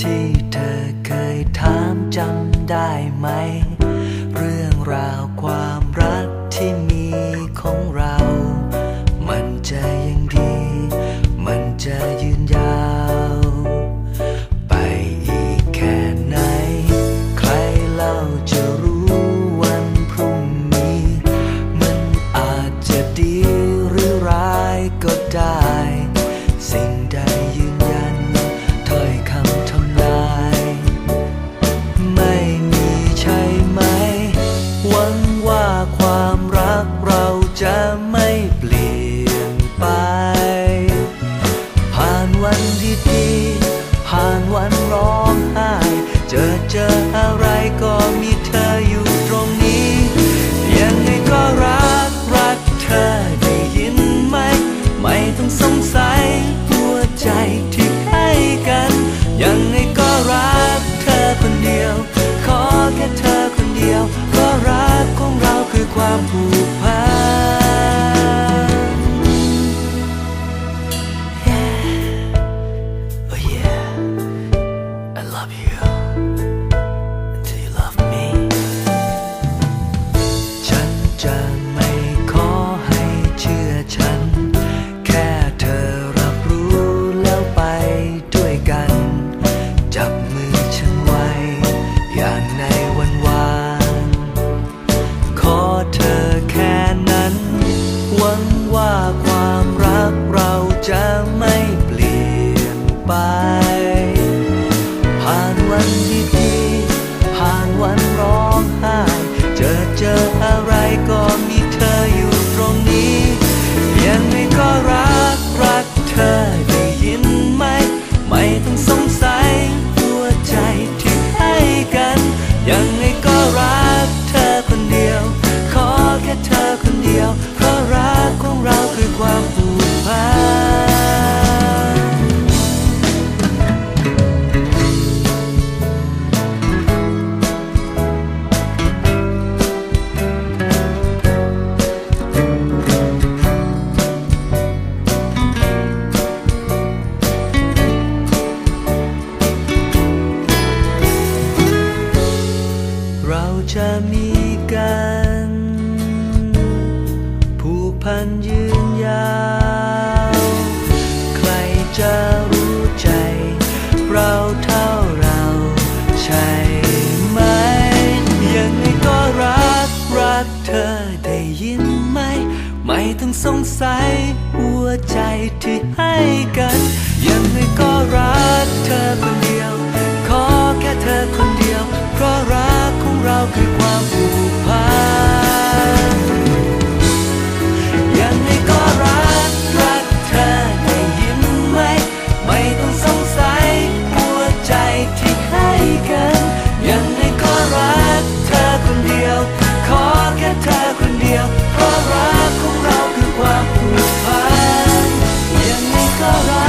ที่เธอเคยถามจำได้ไหม แค่เธอคนเดียวก็รักของเราคือความผูก หวังว่าความรักเราจะไม่เปลี่ยนไป ผ่านวันที่ เธอได้ยินไหม ไม่ต้องสงสัยหัวใจที่ให้กัน ยังไม่ alright.